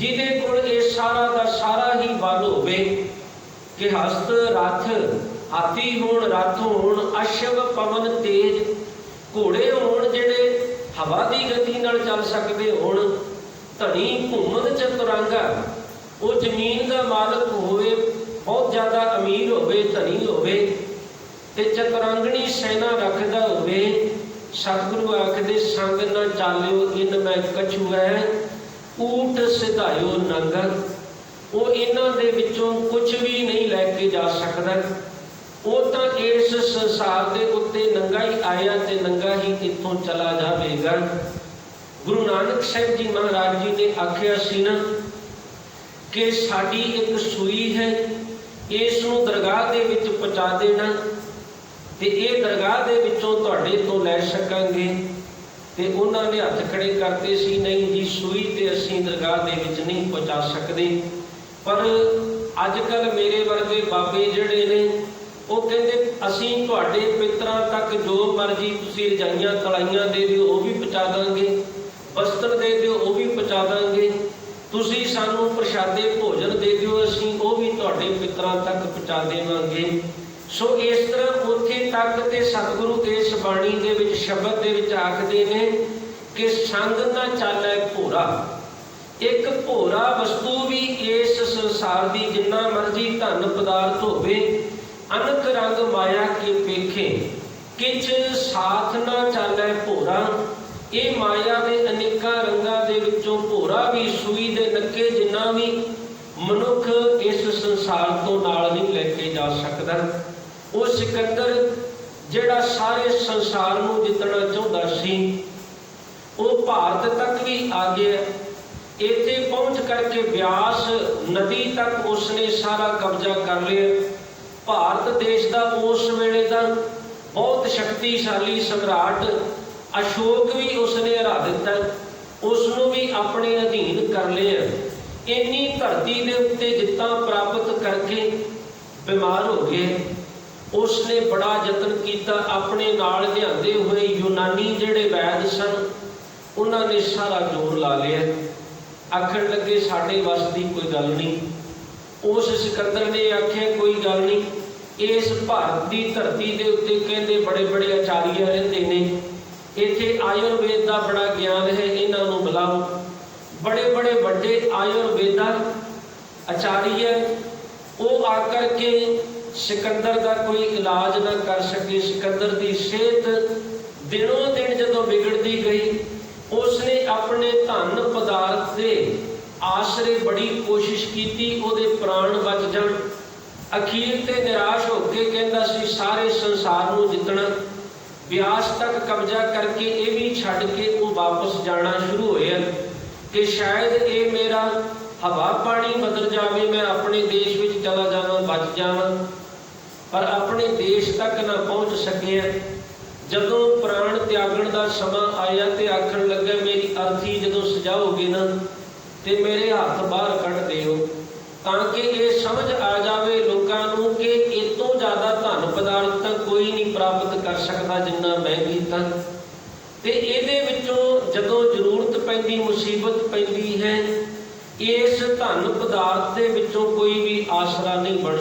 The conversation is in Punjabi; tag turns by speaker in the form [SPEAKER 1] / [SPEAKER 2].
[SPEAKER 1] ਜਿਹਦੇ ਕੋਲ ਇਹ ਸਾਰਾ ਦਾ ਸਾਰਾ ਹੀ ਬਲ ਹੋਵੇ, ਕਿ ਹਸਤ ਰਥ, ਹਾਥੀ ਹੋਣ, ਰਥ ਹੋਣ, ਅਸ਼ਵ ਪਵਨ ਤੇਜ, ਘੋੜੇ ਹੋਣ ਜਿਹੜੇ ਹਵਾ ਦੀ ਗਤੀ ਨਾਲ ਚੱਲ ਸਕਦੇ ਹੋਣ ਧਨੀ ਘੁੰਮਣ ਚਤੁਰੰਗਾ ਉਹ ਜ਼ਮੀਨ ਦਾ ਮਾਲਕ ਹੋਵੇ, ਬਹੁਤ ਜ਼ਿਆਦਾ ਅਮੀਰ ਹੋਵੇ ਧਨੀ ਹੋਵੇ, ਤੇ ਚਤੁਰੰਗਣੀ ਸੈਨਾ ਰੱਖਦਾ ਹੋਵੇ, ਸਤਿਗੁਰੂ ਆਖਦੇ, ਸੰਗ ਨਾ ਚਾਲਿਓ, ਇਨ ਮੈਂ ਕਛੂ ਹੈ ਊਟ ਸਿਧਾਇਓ ਨੰਗਲ। ਉਹ ਇਹਨਾਂ ਦੇ ਵਿੱਚੋਂ ਕੁਝ ਵੀ ਨਹੀਂ ਲੈ ਕੇ ਜਾ ਸਕਦਾ। ਉਹ ਤਾਂ ਇਸ ਸੰਸਾਰ ਦੇ ਉੱਤੇ ਨੰਗਾ ਹੀ ਆਇਆ ਤੇ ਨੰਗਾ ਹੀ ਇੱਥੋਂ ਚਲਾ ਜਾਵੇਗਾ। ਗੁਰੂ ਨਾਨਕ ਸਾਹਿਬ ਜੀ ਮਹਾਰਾਜ ਜੀ ਨੇ ਆਖਿਆ ਸੀ ਨਾ ਕਿ ਸਾਡੀ ਇੱਕ ਸੂਈ ਹੈ ਇਸ ਨੂੰ ਦਰਗਾਹ ਦੇ ਵਿੱਚ ਪਹੁੰਚਾ ਦੇਣਾ ਤੇ ਇਹ ਦਰਗਾਹ ਦੇ ਵਿੱਚੋਂ ਤੁਹਾਡੇ ਤੋਂ ਲੈ ਸਕਾਂਗੇ। ਤੇ ਉਹਨਾਂ ਨੇ ਹੱਥ ਖੜੇ ਕਰਤੇ ਸੀ, ਨਹੀਂ ਜੀ, ਸੂਈ ਤੇ ਅਸੀਂ ਦਰਗਾਹ ਦੇ ਵਿੱਚ ਨਹੀਂ ਪਹੁੰਚਾ ਸਕਦੇ। ਪਰ ਅੱਜ ਕੱਲ ਮੇਰੇ ਵਰਗੇ ਬਾਬੇ ਜਿਹੜੇ ਨੇ, ਉਹ ਕਹਿੰਦੇ, ਅਸੀਂ ਤੁਹਾਡੇ ਪਿਤਰਾਂ ਤੱਕ ਜੋ ਮਰਜ਼ੀ ਤੁਸੀਂ ਰਜਾਈਆਂ ਤਲਾਈਆਂ ਦੇ ਦਿਓ, ਉਹ ਵੀ ਪਹੁੰਚਾ ਦਾਂਗੇ। ਵਸਤਰ ਦੇ ਦਿਓ, ਉਹ ਵੀ ਪਹੁੰਚਾ ਦਾਂਗੇ। ਤੁਸੀਂ ਸਾਨੂੰ ਪ੍ਰਸ਼ਾਦੇ, ਭੋਜਨ ਦੇ ਦਿਓ, ਅਸੀਂ ਉਹ ਵੀ ਤੁਹਾਡੇ ਪਿਤਰਾਂ ਤੱਕ ਪਹੁੰਚਾ ਦੇਵਾਂਗੇ। ਸੋ ਇਸ ਤਰ੍ਹਾਂ ਉੱਥੇ ਤੱਕ ਤੇ ਸਤਿਗੁਰੂ ਇਸ ਬਾਣੀ ਦੇ ਵਿੱਚ ਸ਼ਬਦ ਦੇ ਵਿੱਚ ਆਖਦੇ ਨੇ ਕਿ ਸੰਗ ਨਾ ਚਾਲੇ ਭੋਰਾ। ਇੱਕ ਭੋਰਾ ਵਸਤੂ ਵੀ ਇਸ ਸੰਸਾਰ ਦੀ ਜਿੰਨਾ ਮਰਜ਼ੀ ਧਨ ਪਦਾਰਥ ਹੋਵੇ, ਅਨਕ ਰੰਗ ਮਾਇਆ ਕੇ ਪੇਖੇ ਕਿਛ ਸਾਥ ਨਾ ਚਾਲੇ ਭੋਰਾ। ਇਹ ਮਾਇਆ ਦੇ ਅਨੇਕਾਂ ਰੰਗਾਂ ਦੇ ਵਿੱਚੋਂ ਭੋਰਾ ਵੀ ਸੂਈ ਦੇ ਨੱਕੇ ਜਿੰਨਾ ਵੀ ਮਨੁੱਖ ਇਸ ਸੰਸਾਰ ਤੋਂ ਨਾਲ ਨਹੀਂ ਲੈ ਕੇ ਜਾ ਸਕਦਾ। ਉਹ ਸਿਕੰਦਰ ਜਿਹੜਾ ਸਾਰੇ ਸੰਸਾਰ ਨੂੰ ਜਿੱਤਣਾ ਚਾਹੁੰਦਾ ਸੀ, ਉਹ ਭਾਰਤ ਤੱਕ ਵੀ ਆ ਗਿਆ। ਇੱਥੇ ਪਹੁੰਚ ਕਰਕੇ ਵਿਆਸ ਨਦੀ ਤੱਕ ਉਸਨੇ ਸਾਰਾ ਕਬਜ਼ਾ ਕਰ ਲਿਆ। ਭਾਰਤ ਦੇਸ਼ ਦਾ ਉਸ ਵੇਲੇ ਦਾ ਬਹੁਤ ਸ਼ਕਤੀਸ਼ਾਲੀ ਸਮਰਾਟ ਅਸ਼ੋਕ ਵੀ ਉਸਨੇ ਹਰਾ ਦਿੱਤਾ। ਉਸ ਨੂੰ ਵੀ ਆਪਣੇ ਅਧੀਨ ਕਰ ਲਿਆ। ਇੰਨੀ ਧਰਤੀ ਦੇ ਉੱਤੇ ਜਿੱਤਾਂ ਪ੍ਰਾਪਤ ਕਰਕੇ ਬਿਮਾਰ ਹੋ ਗਏ ਉਸਨੇ ਬੜਾ ਯਤਨ ਕੀਤਾ, ਆਪਣੇ ਨਾਲ ਲਿਆਂਦੇ ਹੋਏ ਯੂਨਾਨੀ ਜਿਹੜੇ ਵੈਦ ਸਨ, ਉਹਨਾਂ ਨੇ ਸਾਰਾ ਜ਼ੋਰ ਲਾ ਲਿਆ। ਆਖਣ ਲੱਗੇ, ਸਾਡੇ ਵੱਸ ਦੀ ਕੋਈ ਗੱਲ ਨਹੀਂ। ਉਸ ਸਿਕੰਦਰ ਨੇ ਆਖਿਆ, ਕੋਈ ਗੱਲ ਨਹੀਂ। ਇਸ ਭਾਰਤ ਦੀ ਧਰਤੀ ਦੇ ਉੱਤੇ ਕਹਿੰਦੇ ਬੜੇ ਬੜੇ ਆਚਾਰੀਆ ਰਹਿੰਦੇ ਨੇ। ਇੱਥੇ ਆਯੁਰਵੇਦ ਦਾ ਬੜਾ ਗਿਆਨ ਹੈ, ਇਹਨਾਂ ਨੂੰ ਬੁਲਾਓ। ਬੜੇ ਬੜੇ ਵੱਡੇ ਆਯੁਰਵੇਦਾ ਆਚਾਰੀਆ, ਉਹ ਆ ਕਰਕੇ ਸਿਕੰਦਰ ਦਾ ਕੋਈ ਇਲਾਜ ਨਾ ਕਰ ਸਕੇ। ਸਿਕੰਦਰ ਦੀ ਸਿਹਤ ਦਿਨੋਂ ਦਿਨ ਜਦੋਂ ਵਿਗੜਦੀ ਗਈ, ਉਸਨੇ ਆਪਣੇ ਧਨ ਪਦਾਰਥ ਦੇ ਆਸਰੇ ਬੜੀ ਕੋਸ਼ਿਸ਼ ਕੀਤੀ, ਉਹਦੇ ਪ੍ਰਾਣ ਬਚ ਜਾਣ। ਅਖੀਰ ਤੇ ਨਿਰਾਸ਼ ਹੋ ਕੇ ਕਹਿੰਦਾ ਸੀ, ਸਾਰੇ ਸੰਸਾਰ ਨੂੰ ਜਿੱਤਣਾ। ਵਿਆਸ ਤੱਕ ਕਬਜ਼ਾ ਕਰਕੇ ਇਹ ਵੀ ਛੱਡ ਕੇ ਉਹ ਵਾਪਸ ਜਾਣਾ ਸ਼ੁਰੂ ਹੋਇਆ ਕਿ ਸ਼ਾਇਦ ਇਹ ਮੇਰਾ ਹਵਾ ਪਾਣੀ ਬਦਲ ਜਾਵੇ, ਮੈਂ ਆਪਣੇ ਦੇਸ਼ ਵਿੱਚ ਚਲਾ ਜਾਵਾਂ, ਬਚ ਜਾਵਾਂ। ਪਰ ਆਪਣੇ ਦੇਸ਼ ਤੱਕ ਨਾ ਪਹੁੰਚ ਸਕਿਆ ਜਦੋਂ ਪ੍ਰਾਣ ਤਿਆਗਣ ਦਾ ਸਮਾਂ ਆਇਆ ਤੇ ਆਖਣ ਲੱਗਾ, ਮੇਰੀ ਅਰਥੀ ਜਦੋਂ ਸਜਾਓਗੇ ਨਾ ਤੇ ਮੇਰੇ ਹੱਥ ਬਾਹਰ ਕੱਢ ਦਿਓ, ਤਾਂ ਕਿ ਇਹ ਸਮਝ ਆ ਜਾਵੇ ਲੋਕਾਂ ਨੂੰ ਕਿ ਇਹ ਤੋਂ ਜ਼ਿਆਦਾ ਧਨ ਪਦਾਰਥ ਤਾਂ ਕੋਈ ਨਹੀਂ ਪ੍ਰਾਪਤ ਕਰ ਸਕਦਾ ਜਿੰਨਾ ਮੈਂ ਕੀਤਾ। ਤੇ ਇਹਦੇ ਵਿੱਚੋਂ ਜਦੋਂ ਜ਼ਰੂਰਤ ਪੈਂਦੀ, ਮੁਸੀਬਤ ਪੈਂਦੀ ਹੈ, ਇਸ ਧਨ ਪਦਾਰਥ ਦੇ ਵਿੱਚੋਂ ਕੋਈ ਵੀ ਆਸਰਾ ਨਹੀਂ ਬਣ